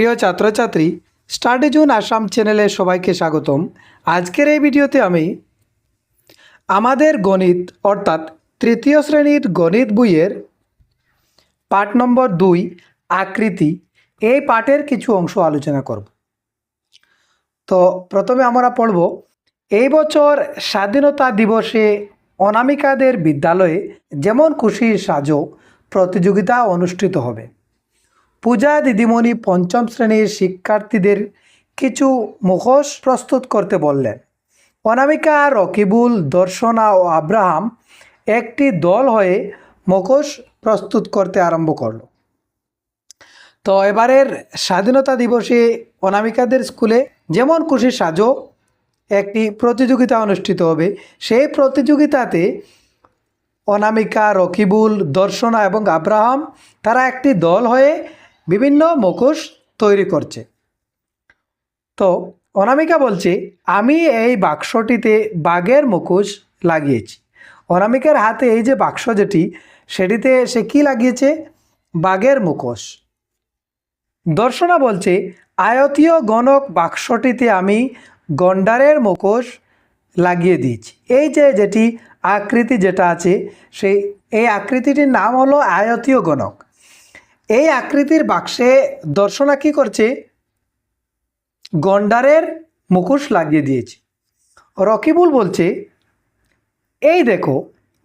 প্রিয় ছাত্রছাত্রী study June Assam চ্যানেলে সবাইকে স্বাগতম। আজকের এই ভিডিওতে আমি আমাদের গণিত, অর্থাৎ তৃতীয় শ্রেণির গণিত বইয়ের পাঠ নম্বর দুই, আকৃতি, এই পাঠের কিছু অংশ আলোচনা করব। তো প্রথমে আমরা পড়ব, এই বছর স্বাধীনতা দিবসে অনামিকাদের বিদ্যালয়ে যেমন খুশি সাজো, প্রতিযোগিতা অনুষ্ঠিত হবে। পূজা দিদিমণি পঞ্চম শ্রেণির শিক্ষার্থীদের কিছু মুখোশ প্রস্তুত করতে বললেন। অনামিকা, রকিবুল, দর্শনা ও আব্রাহাম একটি দল হয়ে মুখোশ প্রস্তুত করতে আরম্ভ করল। তো এবারের স্বাধীনতা দিবসে অনামিকাদের স্কুলে যেমন খুশি সাজো, একটি প্রতিযোগিতা অনুষ্ঠিত হবে। সেই প্রতিযোগিতাতে অনামিকা, রকিবুল, দর্শনা এবং আব্রাহাম তারা একটি দল হয়ে বিভিন্ন মুখোশ তৈরি করছে। তো অনামিকা বলছে, আমি এই বাক্সটিতে বাঘের মুখোশ লাগিয়েছি। অনামিকার হাতে এই যে বাক্স যেটি, সেটিতে সে কি লাগিয়েছে? বাঘের মুখোশ। দর্শনা বলছে, আয়তীয় গণক বাক্সটিতে আমি গন্ডারের মুখোশ লাগিয়ে দিয়েছি। এই যে যেটি আকৃতি যেটা আছে সেই এই আকৃতিটির নাম হলো আয়তীয় গণক। এই আকৃতির বাক্সে দর্শনা কি করছে? গন্ডারের মুখোশ লাগিয়ে দিয়েছে। রকিবুল বলছে, এই দেখো,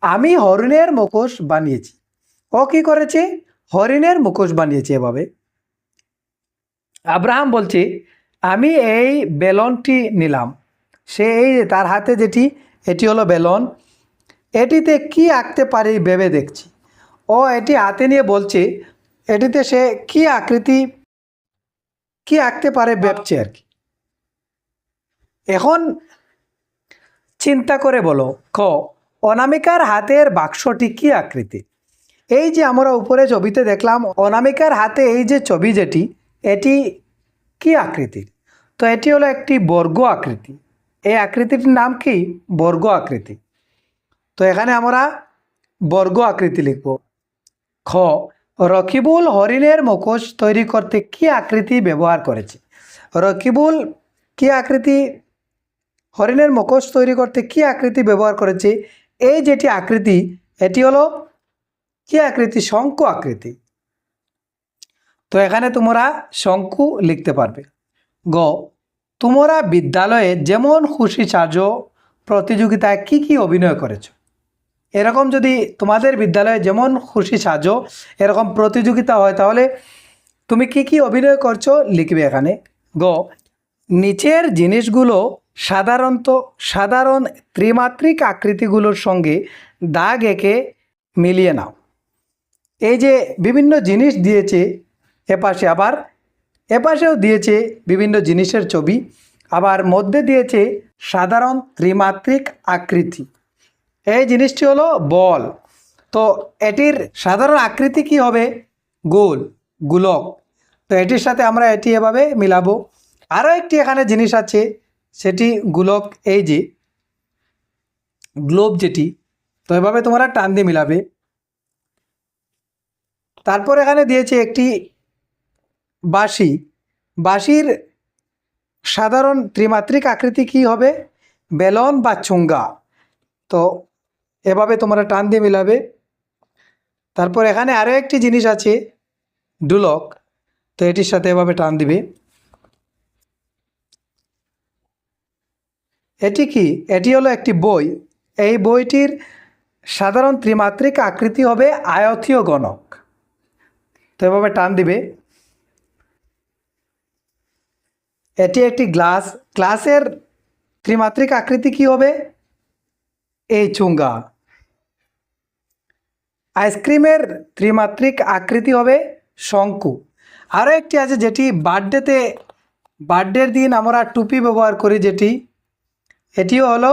আমি হরিণের মুখোশ বানিয়েছি। ও কি করেছে? হরিণের মুখোশ বানিয়েছে এভাবে। আব্রাহাম বলছে, আমি এই বেলনটি নিলাম। সে এই তার হাতে যেটি, এটি হলো বেলন। এটিতে কি আঁকতে পারি ভেবে দেখছি। ও এটি হাতে নিয়ে বলছে এটিতে সে কি আকৃতি, কি আঁকতে পারে ভাবছে আর কি। এখন চিন্তা করে বলো, ক, অনামিকার হাতের বাক্সটি কি আকৃতি? এই যে আমরা উপরে ছবিতে দেখলাম, অনামিকার হাতে এই যে ছবি যেটি, এটি কি আকৃতির তো এটি হলো একটি বর্গ আকৃতি। এই আকৃতিটির নাম কি? বর্গ আকৃতি। তো এখানে আমরা বর্গ আকৃতি লিখব। খ রকিবুল হরিণের মুখোশ তৈরি করতে কি আকৃতি ব্যবহার করেছে? রকিবুল কি আকৃতি, হরিণের মুখোশ তৈরি করতে কি আকৃতি ব্যবহার করেছে? এই যেটি আকৃতি, এটি হলো কি আকৃতি? শঙ্কু আকৃতি। তো এখানে তোমরা শঙ্কু লিখতে পারবে। গ, তোমরা বিদ্যালয়ে যেমন খুশি সাজো, প্রতিযোগিতায় কি কি অভিনয় করেছ? এরকম যদি তোমাদের বিদ্যালয়ে যেমন খুশি সাজো, এরকম প্রতিযোগিতা হয়, তাহলে তুমি কি কি অভিনয় করছ লিখবে এখানে? গ, নিচের জিনিসগুলো সাধারণত সাধারণ ত্রিমাত্রিক আকৃতিগুলোর সঙ্গে দাগ এঁকে মিলিয়ে নাও। এই যে বিভিন্ন জিনিস দিয়েছে, এপাশে আবার, এপাশেও দিয়েছে বিভিন্ন জিনিসের ছবি, আবার মধ্যে দিয়েছে সাধারণ ত্রিমাত্রিক আকৃতি। এই জিনিসটি হলো বল। তো এটির সাধারণ আকৃতি কি হবে? গোল, গোলক। তো এটির সাথে আমরা এটি এভাবে মিলাবো। আরও একটি এখানে জিনিস আছে, সেটি গোলক এই যে, গ্লোব যেটি, তো এভাবে তোমরা টান দিয়ে মিলাবে। তারপর এখানে দিয়েছে একটি বাঁশি। বাঁশির সাধারণ ত্রিমাত্রিক আকৃতি কি হবে? বেলন বা চুঙ্গা। তো এভাবে তোমরা টান দিয়ে মিলাবে। তারপর এখানে আরও একটি জিনিস আছে ডুলক তো এটির সাথে এভাবে টান দিবে। এটি কি? এটি হলো একটি বই। এই বইটির সাধারণ ত্রিমাত্রিক আকৃতি হবে আয়তীয় গণক। তো এভাবে টান দিবে। এটি একটি গ্লাস। গ্লাসের ত্রিমাত্রিক আকৃতি কি হবে? এই চুঙ্গা। আইসক্রিমের ত্রিমাত্রিক আকৃতি হবে শঙ্কু। আরও একটি আছে যেটি বার্থডেতে, বার্থডের দিন আমরা টুপি ব্যবহার করি যেটি, এটিও হলো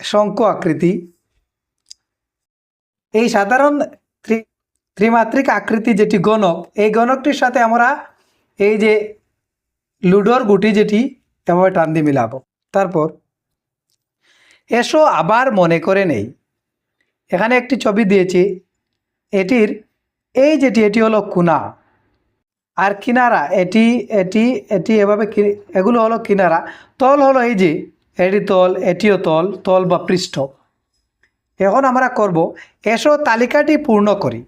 শঙ্কু আকৃতি। এই সাধারণ ত্রিমাত্রিক আকৃতি যেটি গণক, এই গণকটির সাথে আমরা এই যে লুডোর গুটি যেটি এভাবে টান দিয়ে মিলাবো। তারপর, এসো আবার মনে করে নেই। এখানে একটি ছবি দিয়েছি। এটির, এই যেটি, এটি হলো কুনা। আর কিনারা, এটি এটি এটি এভাবে এগুলো হলো কিনারা। তল হলো এই যে, এটি তল, এটিও তল তল বা পৃষ্ঠ। এখন আমরা করব, এসো তালিকাটি পূর্ণ করি।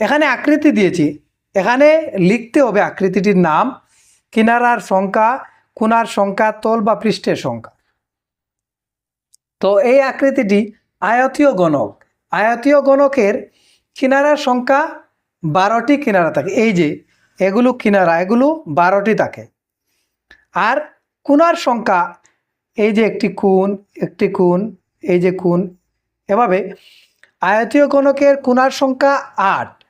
এখানে আকৃতি দিয়েছি। এখানে লিখতে হবে আকৃতিটির নাম, কিনারার সংখ্যা, কোনার সংখ্যা, তল বা পৃষ্ঠের সংখ্যা। তো এই আকৃতিটি আয়তীয় গণক। আয়তীয় গণকের কিনারার সংখ্যা বারোটি কিনারা থাকে। এই যে, এগুলো কিনারা, এগুলো বারোটি থাকে। আর কোনার সংখ্যা, এই যে একটি কোণ একটি কোণ এই যে কোণ এভাবে আয়তীয় গণকের কোনার সংখ্যা আট।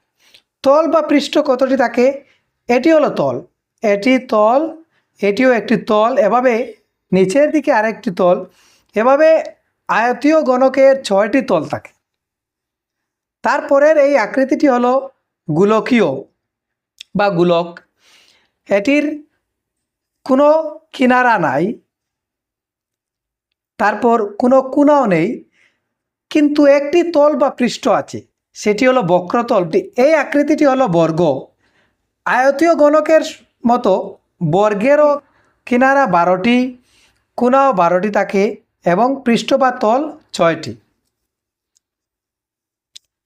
তল বা পৃষ্ঠ কতটি থাকে? এটি হলো তল। এটি তল, এটিও একটি তল। এভাবে নিচের দিকে আরেকটি তল। এভাবে আয়তীয় গণকের ছয়টি তল থাকে। তারপরের এই আকৃতিটি হলো গোলকীয় বা গোলক। এটির কোনো কিনারা নাই, তারপর কোনো কোনাও নেই, কিন্তু একটি তল বা পৃষ্ঠ আছে, সেটি হলো বক্রতলটি এই আকৃতিটি হলো বর্গ। আয়তীয় গণকের মতো বর্গেরও কিনারা বারোটি কোনাও বারোটি থাকে এবং পৃষ্ঠ বা তল ছয়টি।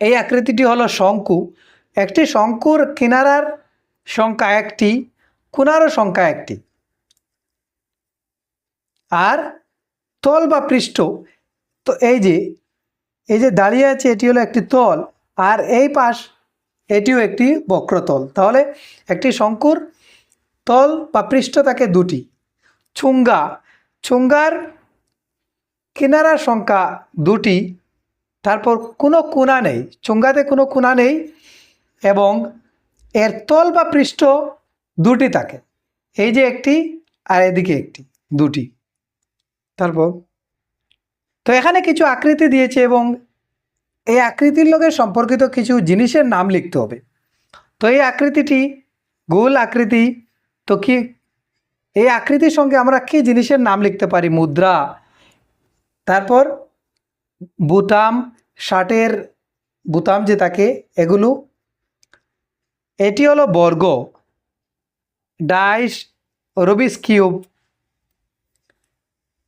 এই আকৃতিটি হলো শঙ্কু। একটি শঙ্কুর কিনারার সংখ্যা একটি, কোনারও সংখ্যা একটি। আর তল বা পৃষ্ঠ, তো এই যে এই যে দাঁড়িয়ে আছে, এটি হলো একটি তল, আর এই পাশ এটিও একটি বক্রতল। তাহলে একটি শঙ্কুর তল বা পৃষ্ঠ থাকে দুটি। ছুঙ্গা ছুঙ্গার কিনারার সংখ্যা দুটি তারপর কোনো কোনা নেই, চুঙ্গাতে কোনো কোনা নেই এবং এর তল বা পৃষ্ঠ দুটি থাকে। এই যে একটি আর এদিকে একটি, দুটি। তারপর, তো এখানে কিছু আকৃতি দিয়েছে এবং এই আকৃতির লগে সম্পর্কিত কিছু জিনিসের নাম লিখতে হবে। তো এই আকৃতিটি গোল আকৃতি, তো কি এই আকৃতির সঙ্গে আমরা কি জিনিসের নাম লিখতে পারি? মুদ্রা। তারপর বুতাম, শার্টের বুতাম যে থাকে এগুলো। এটি হলো বর্গ। Dice, Rubik's cube.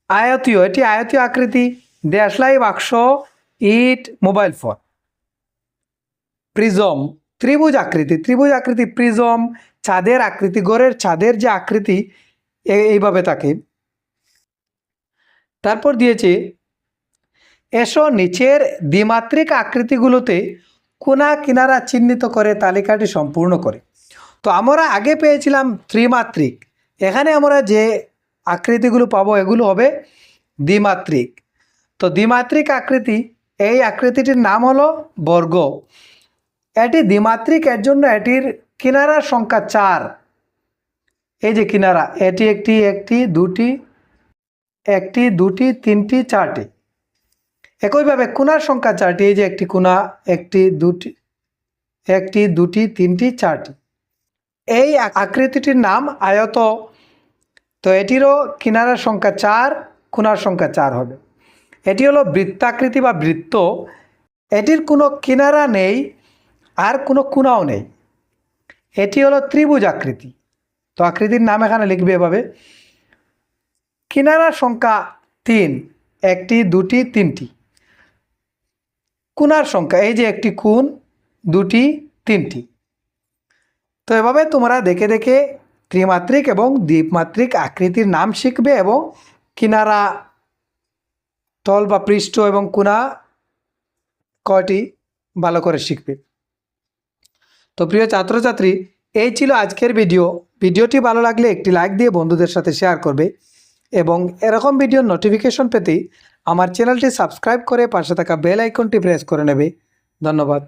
আয়তীয়, এটি আয়তীয় আকৃতি। দেশলাই বাক্স, ইট, মোবাইল ফোন। প্রিজম, ত্রিভুজ আকৃতি। ত্রিভুজ আকৃতি প্রিজম চাঁদের আকৃতি গড়ের চাঁদের যে আকৃতি এইভাবে থাকে। তারপর দিয়েছে এসো নিচের দ্বিমাত্রিক আকৃতিগুলোতে কোনা কিনারা চিহ্নিত করে তালিকাটি সম্পূর্ণ করে। তো আমরা আগে পেয়েছিলাম ত্রিমাত্রিক। এখানে আমরা যে আকৃতিগুলো পাবো, এগুলো হবে দ্বিমাত্রিক। তো দ্বিমাত্রিক আকৃতি, এই আকৃতিটির নাম হলো বর্গ। এটি দ্বিমাত্রিক এর জন্য এটির কিনারার সংখ্যা চার। এই যে কিনারা, এটি একটি একটি, দুটি একটি, দুটি, তিনটি, চারটি। একইভাবে কোনার সংখ্যা চারটি, এই যে একটি কোনা একটি দুটি একটি দুটি, তিনটি, চারটি। এই আকৃতিটির নাম আয়ত। তো এটিরও কিনারার সংখ্যা চার কোনার সংখ্যা চার হবে। এটি হলো বৃত্তাকৃতি বা বৃত্ত। এটির কোনো কিনারা নেই, আর কোনো কোনাও নেই। এটি হলো ত্রিভুজ আকৃতি। তো আকৃতির নাম এখানে লিখবে এভাবে। কিনারার সংখ্যা তিন, একটি, দুটি, তিনটি। কোনার সংখ্যা, এই যে একটি কোণ দুটি, তিনটি। তো এভাবে তোমরা দেখে দেখে ত্রিমাত্রিক এবং দ্বীপমাত্রিক আকৃতির নাম শিখবে এবং কিনারা, তল বা পৃষ্ঠ এবং কোনা কয়টি ভালো করে শিখবে। তো প্রিয় ছাত্রছাত্রী, এই ছিল আজকের ভিডিও। ভিডিওটি ভালো লাগলে একটি লাইক দিয়ে বন্ধুদের সাথে শেয়ার করবে এবং এরকম ভিডিওর নোটিফিকেশন পেতে আমার চ্যানেলটি সাবস্ক্রাইব করে পাশে থাকা বেল আইকনটি প্রেস করে নেবে। ধন্যবাদ।